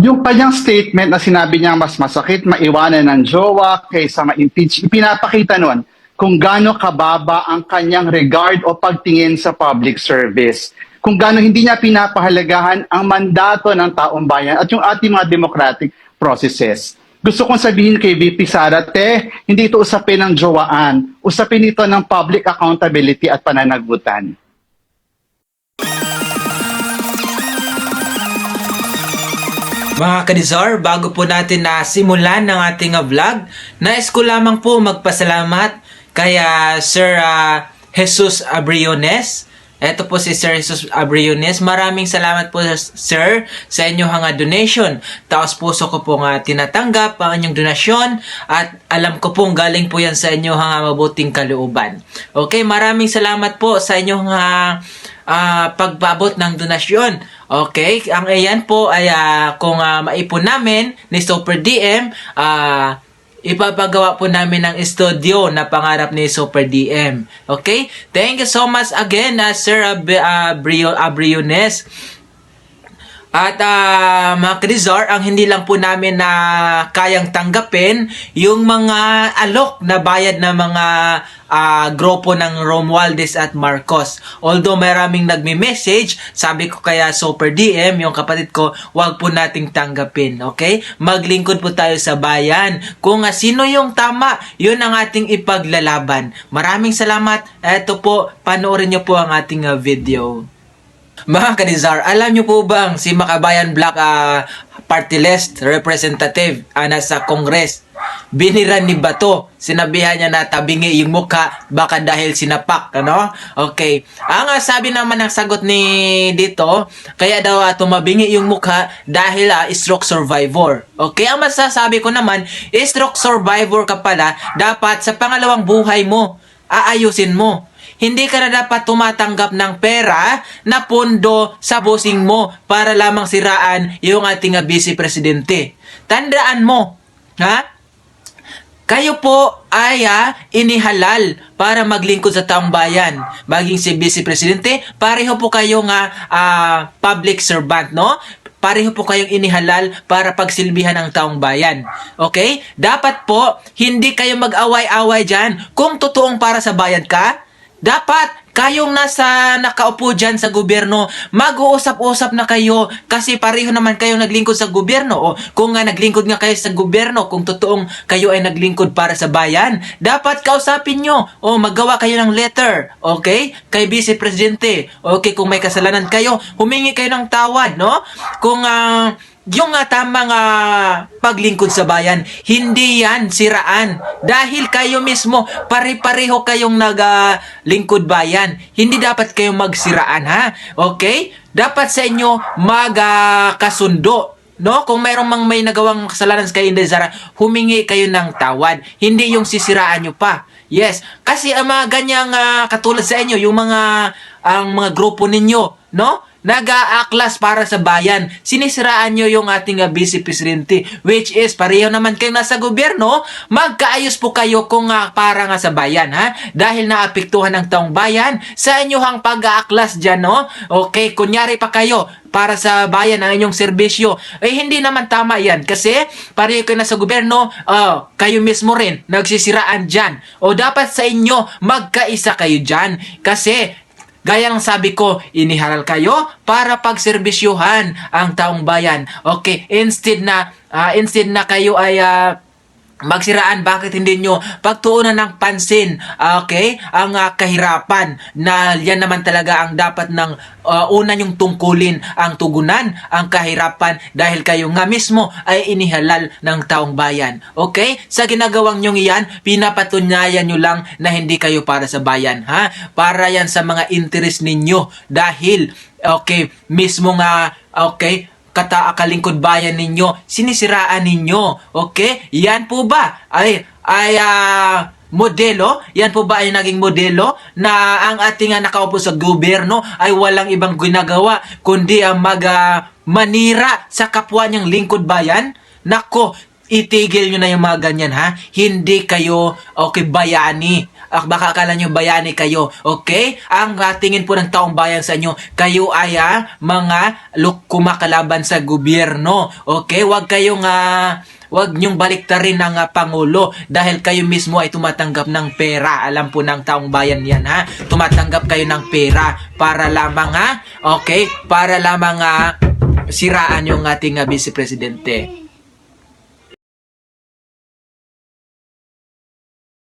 Yung kanyang statement na sinabi niya mas masakit maiwanan ng jowa kaysa ma-impeach, ipinapakita nun kung gaano kababa ang kanyang regard o pagtingin sa public service. Kung gaano hindi niya pinapahalagahan ang mandato ng taong bayan at yung ating mga democratic processes. Gusto kong sabihin kay VP Sara, te, hindi ito usapin ng jowaan. Usapin ito ng public accountability at pananagutan. Mga kadizar, bago po natin na simulan ng ating uh, vlog, nais ko lamang po magpasalamat kay ah, Sir ah, Jesus Abriones. Ito po si Sir Jesus Abriones. Maraming salamat po Sir sa inyong nga donation. Taos puso ko po nga tinatanggap ang inyong donasyon at alam ko pong galing po yan sa inyong nga mabuting kalooban. Okay, maraming salamat po sa inyong nga ah, pagbabot ng donasyon. Okay, ang iyan po ay ah, kung ah, maipon namin ni Super DM, ah, ipapagawa po namin ng studio na pangarap ni Super DM. Okay? Thank you so much again, ah, Sir Ab- ah, Brio- Abriones. At ah, mga Krizar, ang hindi lang po namin na kayang tanggapin yung mga alok na bayad na mga ah, grupo ng Romualdez at Marcos. Although maraming nagme-message, sabi ko kaya Super DM, yung kapatid ko, wag po nating tanggapin. Okay? Maglingkod po tayo sa bayan. Kung ah, sino yung tama, yun ang ating ipaglalaban. Maraming salamat. Eto po, panoorin niyo po ang ating ah, video. Mga kanizar, alam niyo po bang si Makabayan Black ah, party list representative ah, nasa Congress? Biniran ni Bato. Sinabihan niya na tabingi yung mukha baka dahil sinapak ano? Okay. Ang ah, sabi naman ng sagot ni dito kaya daw ah, tumabingi yung mukha dahil ah, stroke survivor. Okay ang masasabi ko naman stroke survivor ka pala dapat sa pangalawang buhay mo aayusin mo hindi ka na dapat tumatanggap ng pera na pondo sa bossing mo para lamang siraan yung ating ah, vice presidente. Tandaan mo, ha? Kayo po ay ah, inihalal para maglingkod sa taong bayan. Maging si Vice Presidente, pareho po kayo nga ah, public servant, no? Pareho po kayong inihalal para pagsilbihan ng taong bayan. Okay? Dapat po, hindi kayo mag-away-away dyan. Kung totoong para sa bayan ka, dapat kayong nasa nakaupo dyan sa gobyerno, mag-uusap-usap na kayo kasi pareho naman kayong naglingkod sa gobyerno. O kung nga naglingkod nga kayo sa gobyerno, kung totoong kayo ay naglingkod para sa bayan, dapat kausapin nyo o magawa kayo ng letter, okay? Kay Vice Presidente. Okay, kung may kasalanan kayo, humingi kayo ng tawad, no? Kung ah, yung nga tamang ah, paglingkod sa bayan, hindi yan siraan. Dahil kayo mismo, pare-pareho kayong naglingkod bayan. Hindi dapat kayong magsiraan, ha? Okay? Dapat sa inyo magkasundo. No? Kung mayroong mang may nagawang kasalanan kay Inday Zara, humingi kayo ng tawad. Hindi yung sisiraan nyo pa. Yes. Kasi ang mga ganyang ah, katulad sa inyo, yung mga ang mga grupo ninyo, no? Nag-aaklas para sa bayan. Sinisiraan nyo yung ating uh, presidente, which is pareho naman kayo nasa gobyerno, magkaayos po kayo kung uh, para nga sa bayan, ha? Dahil naapektuhan ng taong bayan sa inyong pag-aaklas dyan, no? Okay, kunyari pa kayo, para sa bayan ang inyong serbisyo. Eh, hindi naman tama yan. Kasi, pareho kayo nasa gobyerno, uh, kayo mismo rin, nagsisiraan dyan. O dapat sa inyo, magkaisa kayo dyan. Kasi, Gaya ng sabi ko, inihalal kayo para pagserbisyuhan ang taong bayan. Okay, instead na ah, instead na kayo ay ah, magsiraan bakit hindi nyo pagtuunan ng pansin? Okay ang ah, kahirapan na yan naman talaga ang dapat ng ah, una nyong tungkulin ang tugunan ang kahirapan dahil kayo nga mismo ay inihalal ng taong bayan. Okay? Sa ginagawang nyong iyan pinapatunayan nyo lang na hindi kayo para sa bayan ha? Para yan sa mga interest ninyo dahil okay mismo nga okay kata kalingkod bayan ninyo, sinisiraan ninyo. Okay? Yan po ba ay ay ah, modelo? Yan po ba ay naging modelo na ang ating ah, nakaupo sa gobyerno ay walang ibang ginagawa kundi ang mag ah, manira sa kapwa niyang lingkod bayan? Nako, itigil nyo na yung mga ganyan ha. Hindi kayo okay bayani ah, baka akala nyo bayani kayo. Okay? Ang ah, tingin po ng taong bayan sa inyo, kayo ay ah, mga kumakalaban sa gobyerno. Okay? Huwag kayong ah, Huwag niyong baliktarin ng ah, Pangulo dahil kayo mismo ay tumatanggap ng pera. Alam po ng taong bayan yan ha. Tumatanggap kayo ng pera para lamang ha. Okay? Para lamang ah, siraan yung ating ah, vice presidente.